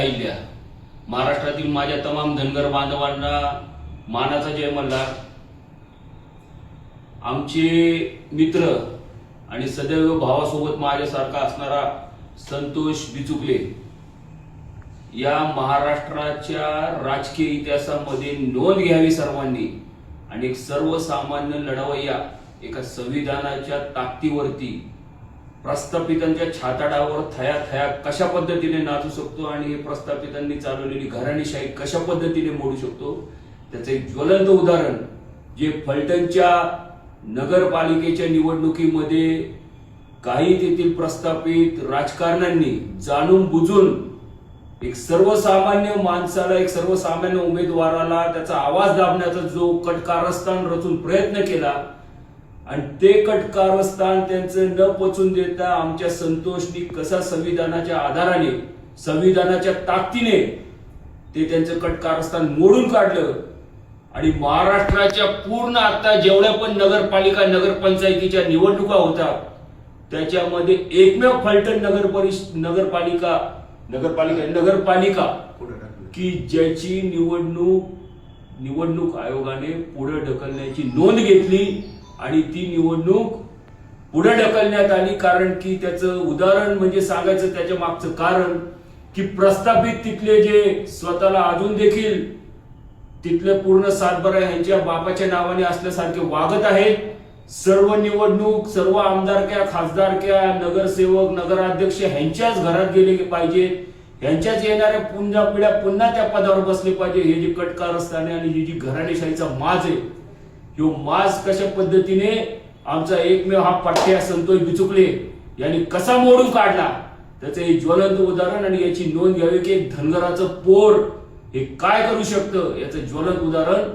राहिल्या महाराष्ट्रातील माझ्या तमाम धनगर बांधवांना मानाचा जय मल्हार. आमचे मित्र आणि सदैव भावासोबत माझ्यासारखा असणारा संतोष बिचुकले या महाराष्ट्राच्या राजकीय इतिहासामध्ये नोंद घ्यावी सर्वांनी आणि एक सर्वसामान्य लढवय्या एका संविधानाच्या ताकदीवरती प्रस्थापितांच्या छाताडावर थया थया कशा पद्धतीने नाचू शकतो आणि हे प्रस्थापितांनी चालवलेली घराणीशाही कशा पद्धतीने मोडू शकतो? त्याचं एक ज्वलंत उदाहरण जे फलटणच्या नगरपालिकेच्या निवडणुकीमध्ये काही तेथील प्रस्थापित राजकारण्यांनी जाणून बुजून एक सर्वसामान्य माणसाला एक सर्वसामान्य उमेदवाराला त्याचा आवाज दाबण्याचा जो कटकारस्थान रचून प्रयत्न केला आणि ते कटकारस्थान त्यांचं न पचून देता आमच्या संतोषनी कसा संविधानाच्या आधाराने संविधानाच्या ताकदीने ते त्यांचं कटकारस्थान मोडून काढलं. आणि महाराष्ट्राच्या पूर्ण आता जेवढ्या पण नगरपालिका नगरपंचायतीच्या निवडणुका होत्या त्याच्यामध्ये एकमेव फलटण नगर परिष नगरपालिका नगरपालिका नगरपालिका की ज्याची निवडणूक निवडणूक आयोगाने पुढे ढकलण्याची नोंद घेतली. आणि ती निवडणूक पुढे ढकलण्यात आली कारण की त्याचं उदाहरण म्हणजे सांगायचं त्याच्या मागचं कारण की प्रस्थापित तिथले जे स्वतःला अजून देखील तिथले पूर्ण सातबारा यांच्या बापाच्या नावाने असल्यासारखे वागत आहेत. सर्व निवडणूक सर्व आमदारक्या खासदारक्या नगरसेवक नगराध्यक्ष ह्यांच्याच घरात गेले पाहिजे. ह्यांच्याच येणाऱ्या पुन्हा पिढ्या पुन्हा त्या पदावर बसले पाहिजे. हे जे कटकार आहे आणि ही जी घराणेशाहीचा माज आहे ह्यो माज कशा पद्धतीने आमचा एकमेव हा पठ्या संतोष बिचुकले यांनी कसा मोडून काढला? त्याचं हे ज्वलंत उदाहरण आणि याची नोंद घ्यावी की एक धनगराचं पोर हे काय करू शकतं? याचं ज्वलंत उदाहरण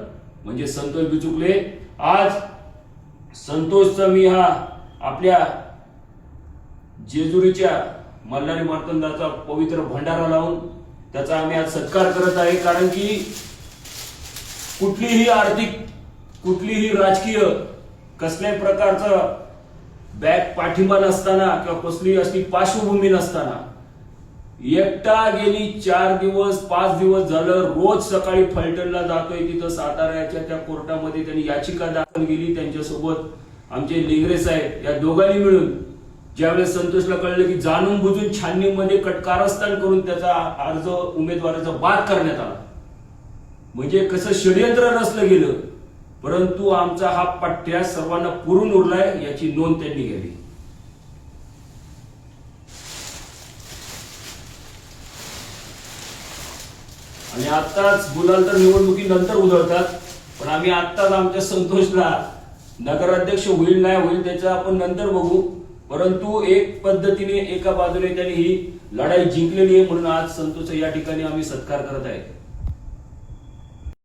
म्हणजे संतोष बिचुकले. आज संतोषचा मी हा आपल्या जेजुरीच्या मल्हारी मार्तंडाचा पवित्र भंडारा लावून त्याचा आम्ही आज सत्कार करत आहे. कारण की कुठलीही आर्थिक कुठलीही राजकीय कसल्याही प्रकारचा बॅक पाठिंबा नसताना किंवा कसली असली पार्श्वभूमी नसताना एकटा गेली चार दिवस पाच दिवस झालं रोज सकाळी फलटणला जातोय तिथं साताऱ्याच्या त्या कोर्टामध्ये त्यांनी याचिका दाखल केली त्यांच्यासोबत आमचे लिंगरे साहेब या दोघांनी मिळून ज्यावेळेस संतोषला कळलं की जाणून बुजून छाननीमध्ये कटकारस्थान करून त्याचा अर्ज उमेदवाराचा बाद करण्यात आला. म्हणजे कसं षडयंत्र रचलं गेलं. परंतु आमचा हा पठ्या सर्वांना पुरून उरलाय याची नोंद त्यांनी घ्यावी. आणि आत्ताच गुलाल तर निवडणुकीनंतर उधळतात पण आम्ही आत्ताच आमच्या संतोषला नगराध्यक्ष होईल नाही होईल त्याचं आपण नंतर बघू. परंतु एक पद्धतीने एका बाजूने त्यांनी ही लढाई जिंकलेली आहे म्हणून आज संतोष या ठिकाणी आम्ही सत्कार करत आहे.